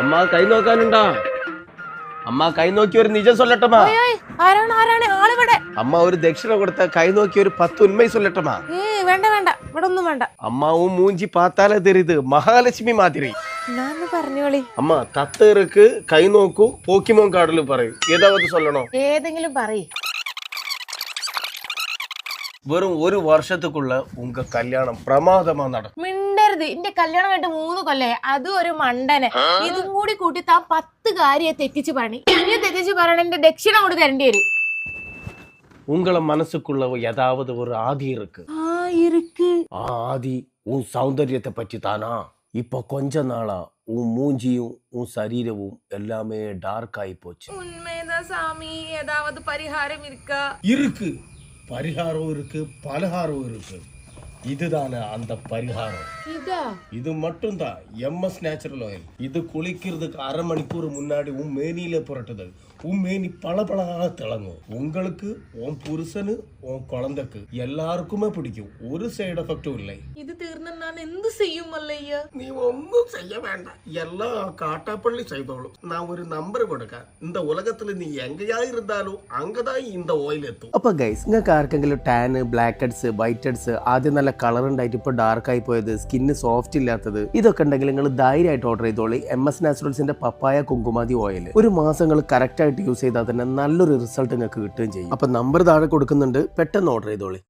അമ്മ കൈ നോക്കാനുണ്ടാ അമ്മ കൈ നോക്കി ഒരു നിജം சொல்லட்டுமா ഏയ്, ആരാണ് ആരാണ് ആളിവിടെ അമ്മ ഒരു ദക്ഷിണ കൊടുത്ത കൈ നോക്കി ഒരു പത്ത് ഉണ്മൈ சொல்லட்டுமா ഏ വേണ്ട വേണ്ട ഇവിടെ ഒന്നും വേണ്ട அம்மாவும் மூஞ்சி பார்த்தாலே தெரியுது மகாலட்சுமி மாதிரி ഞാൻ പറഞ്ഞോളി அம்மா தத்து இருக்கு கை நோக்கும் போக்கிமோன் காடலு പറയും ஏதாவது சொல்லணும் ഏതെങ്കിലും പറയ് வெறும் ஒரு வருஷத்துக்குள்ள உங்க கல்யாணம் பிரமாதமா நடக்கும் ചെയ്തത് എന്റെ കല്യാണം കഴിഞ്ഞ മൂന്ന് കൊല്ലേ? അത് ഒരു മണ്ടനെ. ഇതും കൂടി കൂട്ടി താ പത്ത് കാര്യം തെറ്റിച്ച് പണി ഇനി തെറ്റിച്ച് പറയണെന്റെ ദക്ഷിണ കൊണ്ട് തരേണ്ടി വരും. உங்கள மனசுக்குள்ள ஏதாவது ஒரு ஆதி இருக்கு இருக்கு ஆ, ஆதி உன் சௌந்தரியத்தை பற்றி தானா இப்போ கொஞ்ச நாளா உன் மூஞ்சியும் உன் சரீரமும் எல்லாமே டார்க் ஆகி போச்சு உண்மைதா சாமி ஏதாவது பரிகாரம் இருக்கா இருக்கு பரிகாரம் இருக்கு பலகாரம் இருக்கு இதுதானே அந்த பரிகாரம் ഇതാ இது மட்டும்தான் எம்எஸ் நேச்சுரல் ஆயில் இது குளிக்கிறதுக்கு அரை மணிக்கூர் முன்னாடி உன் மேனியில புரட்டுது உன் மேனி பளபளயாக திளங்கும் உங்களுக்கு உன் புருஷனு உன் குழந்தைக்கு எல்லாருக்குமே பிடிக்கும் ஒரு சைடு எஃபெக்டும் இல்லை ഇത് തീർന്ന ഞാൻ എന്ത് ചെയ്യും മല്ലയ്യ நீ ஒன்றும் செய்ய வேண்டாம் எல்லாம் காட்டாப்பள்ளி செய்தோளும் நான் ஒரு நம்பர் கொடுக்க இந்த உலகத்துல நீ எங்கேயா இருந்தாலும் அங்கதான் இந்த ഓയിൽ എത്തും അപ്പോൾ ഗൈസ് നിങ്ങൾക്ക് ആർക്കെങ്കിലും tan black heads white heads ആദ്യം നല്ല കളർ ഉണ്ടായിട്ട് ഇപ്പോൾ ഡാർക്ക് ആയി പോയത് സ്കിന്ന് സോഫ്റ്റ് ഇല്ലാത്തത്. ഇതൊക്കെ ഉണ്ടെങ്കിൽ നിങ്ങൾ ധൈര്യമായിട്ട് ഓർഡർ ചെയ്തോളി. എം എസ് നാച്ചുറൽസിന്റെ പപ്പായ കുങ്കുമാതി ഓയിൽ ഒരു മാസം നിങ്ങൾ കറക്റ്റ് ആയിട്ട് യൂസ് ചെയ്താൽ തന്നെ നല്ലൊരു റിസൾട്ട് നിങ്ങൾക്ക് കിട്ടുകയും ചെയ്യും. അപ്പോൾ നമ്പർ താഴെ കൊടുക്കുന്നുണ്ട് പെട്ടെന്ന് ഓർഡർ ചെയ്തോളി.